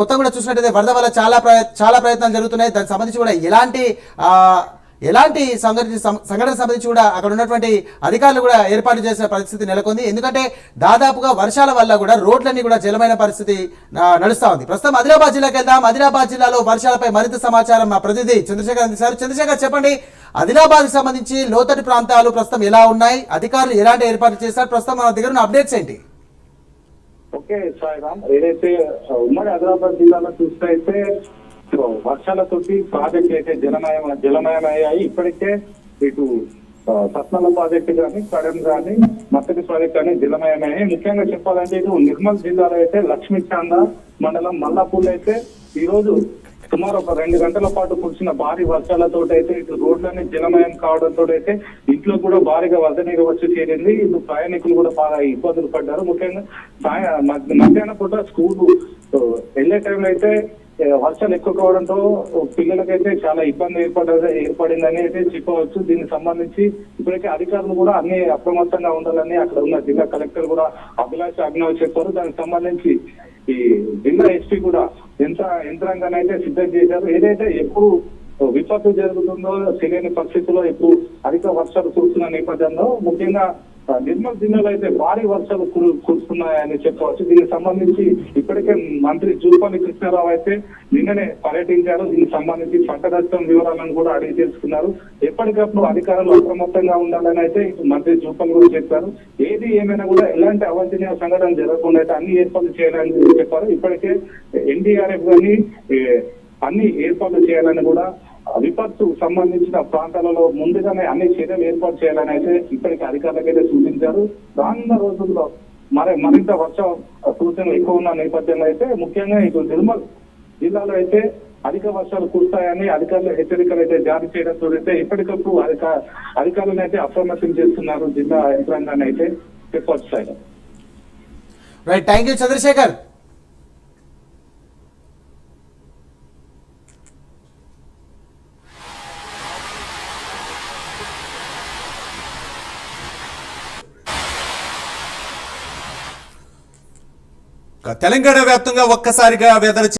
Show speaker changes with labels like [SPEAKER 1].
[SPEAKER 1] మొత్తం కూడా చూసినట్టయితే వరద వల్ల చాలా చాలా ప్రయత్నాలు జరుగుతున్నాయి. దానికి సంబంధించి కూడా ఎలాంటి ఎలాంటి సంఘటన సంఘటన సంబంధించి కూడా అక్కడ ఉన్నటువంటి అధికారులు కూడా ఏర్పాటు చేసిన పరిస్థితి నెలకొంది. ఎందుకంటే దాదాపుగా వర్షాల వల్ల కూడా రోడ్లన్నీ కూడా జలమైన పరిస్థితి నడుస్తూ ఉంది. ప్రస్తుతం ఆదిలాబాద్ జిల్లాకి వెళ్దాం. ఆదిలాబాద్ జిల్లాలో వర్షాలపై మరింత సమాచారం మా ప్రతినిధి చంద్రశేఖర్ అందిస్తారు. చంద్రశేఖర్ చెప్పండి ఆదిలాబాద్ సంబంధించి లోతటి ప్రాంతాలు ప్రస్తుతం ఎలా ఉన్నాయి? అధికారులు ఎలాంటి ఏర్పాట్లు చేస్తారు ప్రస్తుతం మన దగ్గర ఉన్న అప్డేట్స్ ఏంటి?
[SPEAKER 2] ఓకే సాయిరామ్. ఏదైతే ఉమ్మడి ఆదిలాబాద్ జిల్లాలో చూస్తే అయితే వర్షాలతోటి ప్రాజెక్టులు అయితే జలమయం జలమయమయ్యాయి. ఇప్పటికే ఇటు సత్నాల ప్రాజెక్టు కానీ కడెం కానీ మత్తడి ప్రాజెక్ట్ కానీ జలమయమయ్యాయి. ముఖ్యంగా చెప్పాలంటే ఇటు నిర్మల్ జిల్లాలో అయితే లక్ష్మీచాంద మండలం మల్లాపూర్ అయితే ఈ రోజు సుమారు ఒక రెండు గంటల పాటు కురిసిన భారీ వర్షాలతో అయితే ఇటు రోడ్లన్నీ జలమయం కావడంతో అయితే ఇంట్లో కూడా భారీగా వరద నీరు వచ్చి చేరింది. ఇప్పుడు ప్రయాణికులు కూడా బాగా ఇబ్బందులు పడ్డారు. ముఖ్యంగా మధ్య- మధ్యాహ్నం పూట స్కూల్ వెళ్ళే టైంలో అయితే వర్షాలు ఎక్కువ కావడంతో పిల్లలకైతే చాలా ఇబ్బంది ఏర్పడ ఏర్పడిందని అయితే చెప్పవచ్చు. దీనికి సంబంధించి ఇప్పటికే అధికారులు కూడా అన్ని అప్రమత్తంగా ఉండాలని అక్కడ ఉన్న జిల్లా కలెక్టర్ కూడా అభిలాష్ అభినవ్ చెప్పారు. దానికి సంబంధించి ఈ జిల్లా ఎస్పీ కూడా ఎంత యంత్రాంగాన్ని అయితే సిద్ధం చేశారు. ఏదైతే ఎప్పుడు విపత్తు జరుగుతుందో తెలియని పరిస్థితుల్లో ఇప్పుడు అధిక వర్షాలు కురుస్తున్న నేపథ్యంలో ముఖ్యంగా నిర్మల్ జిల్లాలో అయితే భారీ వర్షాలు కురుస్తున్నాయని చెప్పవచ్చు. దీనికి సంబంధించి ఇప్పటికే మంత్రి జూపల్లి కృష్ణారావు అయితే నిన్ననే పర్యటించారు. దీనికి సంబంధించి పంట నష్టం వివరాలను కూడా అడిగి తెలుసుకున్నారు. ఎప్పటికప్పుడు అధికారులు అప్రమత్తంగా ఉండాలని అయితే మంత్రి జూపల్లి కూడా చెప్పారు. ఏది ఏమైనా కూడా ఎలాంటి అవాంఛనీయ సంఘటన జరగకుండా అయితే అన్ని ఏర్పాట్లు చేయాలని చెప్పారు. ఇప్పటికే ఎన్డీఆర్ఎఫ్ కానీ అన్ని ఏర్పాట్లు చేయాలని కూడా విపత్తు సంబంధించిన ప్రాంతాలలో ముందుగానే అన్ని చర్యలు ఏర్పాటు చేయాలని అయితే ఇప్పటికి అధికారులకైతే సూచించారు. రానున్న రోజుల్లో మరి మరింత వర్ష సూచనలు ఎక్కువ ఉన్న నేపథ్యంలో అయితే ముఖ్యంగా ఇటు నిర్మల్ జిల్లాలో అయితే అధిక వర్షాలు కురుస్తాయని అధికారులు హెచ్చరికలు అయితే జారీ చేయడం చూడైతే ఎప్పటికప్పుడు అధిక అధికారులను అయితే అప్రమత్తం చేస్తున్నారు జిల్లా యంత్రాంగాన్ని అయితే. చెప్పవచ్చు sir
[SPEAKER 1] right thank you Chandrashekhar.
[SPEAKER 3] Telangana వ్యాప్తంగా ఒక్కసారిగా వేదన